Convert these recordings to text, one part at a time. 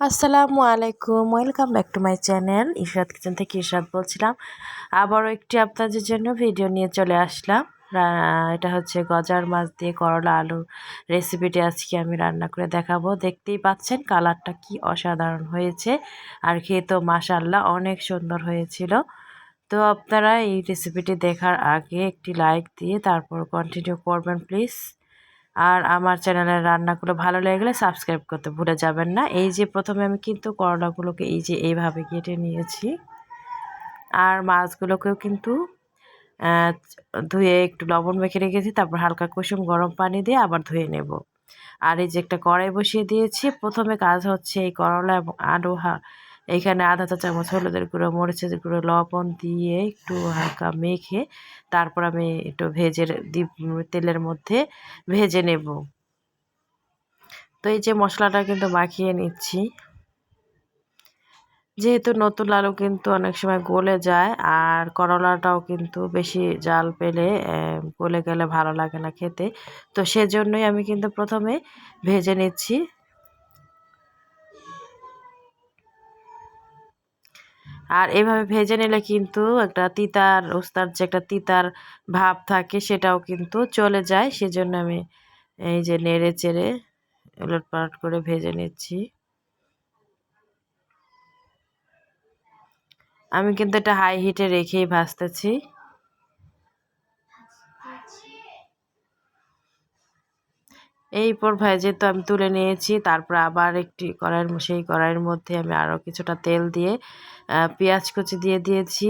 আসসালামু আলাইকুম welcome back to my channel Ishrat kitchen থেকে ইশরাত বলছিলাম। আবারও একটি আপনাদের জন্য ভিডিও নিয়ে চলে আসলাম। এটা হচ্ছে গজার মাছ দিয়ে করলা আলু রেসিপিটি আজকে আমি রান্না করে দেখাবো। দেখতেই পাচ্ছেন কালারটা কি অসাধারণ হয়েছে। আর খেয়ে তো মাসাল্লাহ অনেক সুন্দর হয়েছিল। তো আপনারা এই রেসিপিটি দেখার আগে একটি লাইক দিয়ে তারপর কন্টিনিউ করবেন প্লিজ আর আমার চ্যানেলের রান্নাগুলো ভালো লাগলে সাবস্ক্রাইব করতে ভুলে যাবেন না। এই যে প্রথমে আমি কিন্তু করলাগুলোকে এই যে এইভাবে কেটে নিয়েছি। আর মাছগুলোকেও কিন্তু ধুয়ে একটু লবণ মেখে রেখেছি, তারপর হালকা কুসুম গরম পানি দিয়ে আবার ধুয়ে নেব। আর এই যে একটা কড়াই বসিয়ে দিয়েছি। প্রথমে কাজ হচ্ছে এই করলা এবং আলু এইখানে আধা চা চামচ হলুদের গুঁড়ো, মরিচের গুঁড়ো, লবণ দিয়ে একটু হালকা মেখে তারপর আমি একটু ভেজে তেলের মধ্যে ভেজে নেব। তো এই যে মশলাটা কিন্তু মাখিয়ে নিচ্ছি। যেহেতু নতুন আলু কিন্তু অনেক সময় গলে যায়, আর করলাটাও কিন্তু বেশি জাল পেলে গলে গেলে ভালো লাগে না খেতে। তো সেজন্যই আমি কিন্তু প্রথমে ভেজে নিচ্ছি। আর এভাবে ভেজে নিলে কিন্তু একটা তিতার ওস্তার যে একটা তিতার ভাব থাকে সেটাও কিন্তু চলে যায়। সেজন্য আমি এই যে নেড়ে চেড়ে উলটপালট করে ভেজে নিচ্ছি। আমি কিন্তু এটা হাই হিটে রেখেই ভাজতেছি। এই পর ভেজে তো আমি তুলে নিয়েছি, তারপর আবার একটি কড়াইয়ের সেই কড়াইয়ের মধ্যে আমি আরও কিছুটা তেল দিয়ে পেঁয়াজ কুচি দিয়ে দিয়েছি।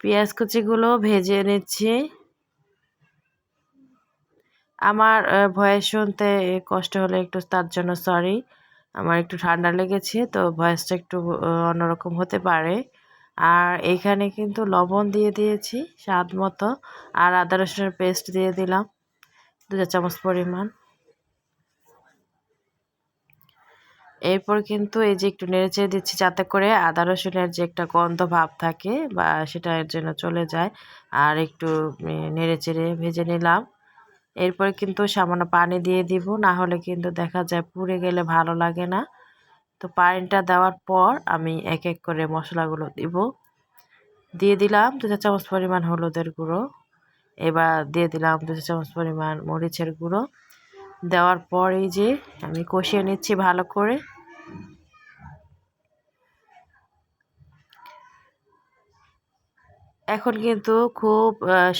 পেঁয়াজ কুচিগুলো ভেজে নিচ্ছি। আমার ভয়েস শুনতে কষ্ট হলে একটু তার জন্য সরি আমার একটু ঠান্ডা লেগেছে, তো ভয়েসটা একটু অন্যরকম হতে পারে। আর এখানে কিন্তু লবণ দিয়ে দিয়েছি স্বাদ মতো আর আদা রসুনের পেস্ট দিয়ে দিলাম। দু চামচ পরিমাণ। এরপর কিন্তু এই যে একটু নেড়ে চেড়ে দিচ্ছি যাতে করে আদা রসুনের যে একটা গন্ধ ভাব থাকে বা সেটা এর জন্য চলে যায়। আর একটু নেড়ে চেড়ে ভেজে নিলাম। এরপরে কিন্তু সামান্য পানি দিয়ে দিব, না হলে কিন্তু দেখা যায় পুড়ে গেলে ভালো লাগে না। তো পানিটা দেওয়ার পর আমি এক এক করে মশলাগুলো দিব। দিয়ে দিলাম দু চা চামচ পরিমাণ হলুদের গুঁড়ো। এবার দিয়ে দিলাম দু চা চামচ পরিমাণ মরিচের গুঁড়ো। দেওয়ার পর এই যে আমি কষিয়ে নিচ্ছি ভালো করে। এখন কিন্তু খুব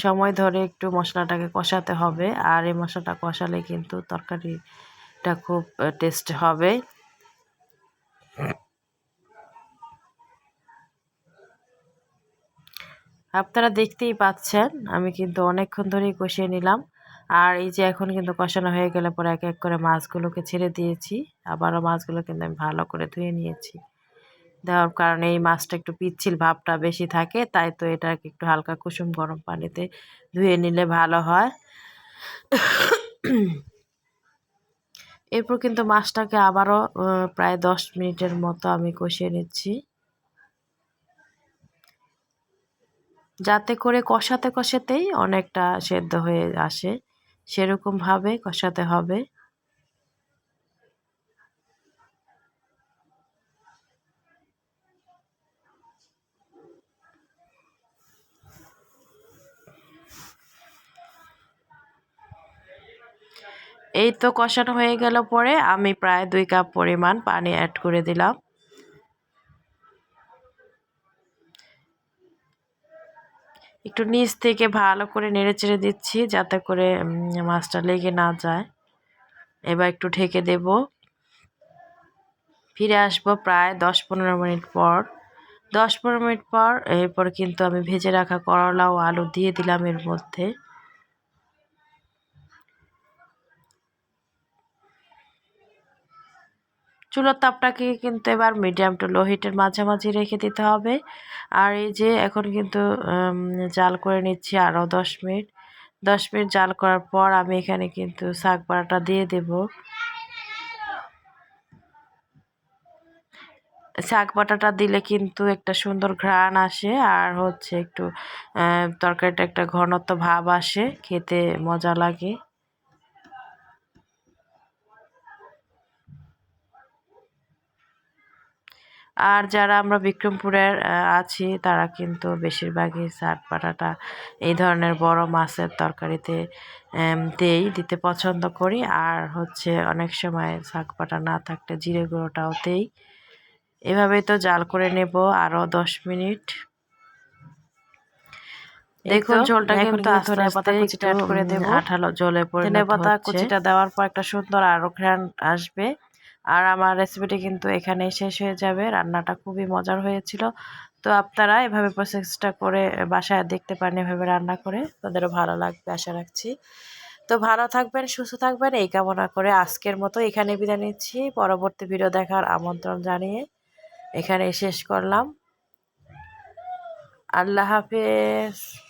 সময় ধরে একটু মশলাটাকে কষাতে হবে। আর এই মশলাটা কষালে কিন্তু তরকারিটা খুব টেস্ট হবে। আপনারা দেখতেই পাচ্ছেন, আমি কিন্তু অনেকক্ষণ ধরেই কষিয়ে নিলাম। আর এই যে এখন কিন্তু কষানো হয়ে গেলে পরে এক এক করে মাছগুলোকে ছেড়ে দিয়েছি। আবারও মাছগুলো কিন্তু আমি ভালো করে ধুয়ে নিয়েছি। দেওয়ার কারণে এই মাছটা একটু পিচ্ছিল ভাবটা বেশি থাকে, তাই তো এটাকে একটু হালকা কুসুম গরম পানিতে ধুয়ে নিলে ভালো হয়। এরপর কিন্তু মাছটাকে আবারও প্রায় দশ মিনিটের মতো আমি কষিয়ে নিচ্ছি। যাতে করে কষাতে কষাতেই অনেকটা সেদ্ধ হয়ে আসে। সেরকমভাবে কষাতে হবে। এই তো কষানো হয়ে গেল পরে আমি প্রায় দুই কাপ পরিমাণ পানি অ্যাড করে দিলাম। একটু নিচ থেকে ভালো করে নেড়ে চেড়ে দিচ্ছি যাতে করে মাছটা লেগে না যায়। এবার একটু ঢেকে দেব। ফিরে আসব প্রায় দশ পনেরো মিনিট পর। দশ পনেরো মিনিট পর এরপর কিন্তু আমি ভেজে রাখা করলা ও আলু দিয়ে দিলাম এর মধ্যে। চুলোর তাপটাকে কিন্তু এবার মিডিয়াম টু লো হিটের মাঝামাঝি রেখে দিতে হবে। আর এই যে এখন কিন্তু জাল করে নিচ্ছি আরও দশ মিনিট। দশ মিনিট জাল করার পর আমি এখানে কিন্তু শাক বাড়াটা দিয়ে দেব। শাক বাটাটা দিলে কিন্তু একটা সুন্দর ঘ্রাণ আসে আর হচ্ছে একটু তরকারিটা একটা ঘনত্ব ভাব আসে, খেতে মজা লাগে। আর যারা আমরা বিক্রমপুরের আছি তারা কিন্তু বেশিরভাগই শাক পাটাটা এই ধরনের বড় মাছের তরকারিতে দেই দিতে পছন্দ করি। আর হচ্ছে অনেক সময় শাক পাটা না থাকলে জিরে গুঁড়োটাও দেই। এভাবেই তো জাল করে নেব আরও দশ মিনিট। দেখুন ঝোলটা কিন্তু আস্তে একটু add করে দেব। আঠালো জলে ধনে পরিণত পাতা কুচিটা দেওয়ার পর একটা সুন্দর আরও ঘ্রাণ আসবে। আর আমার রেসিপিটি কিন্তু এখানেই শেষ হয়ে যাবে। রান্নাটা খুবই মজার হয়েছিল। তো আপনারা এভাবে প্রসেসটা করে বাসায় দেখতে পারেন এভাবে রান্না করে। তাদেরও ভালো লাগবে, আশা রাখছি। তো ভালো থাকবেন, সুস্থ থাকবেন। এই কামনা করে আজকের মতো এখানে বিদায় নিচ্ছি। পরবর্তী ভিডিও দেখার আমন্ত্রণ জানিয়ে এখানে শেষ করলাম। আল্লাহ হাফেজ।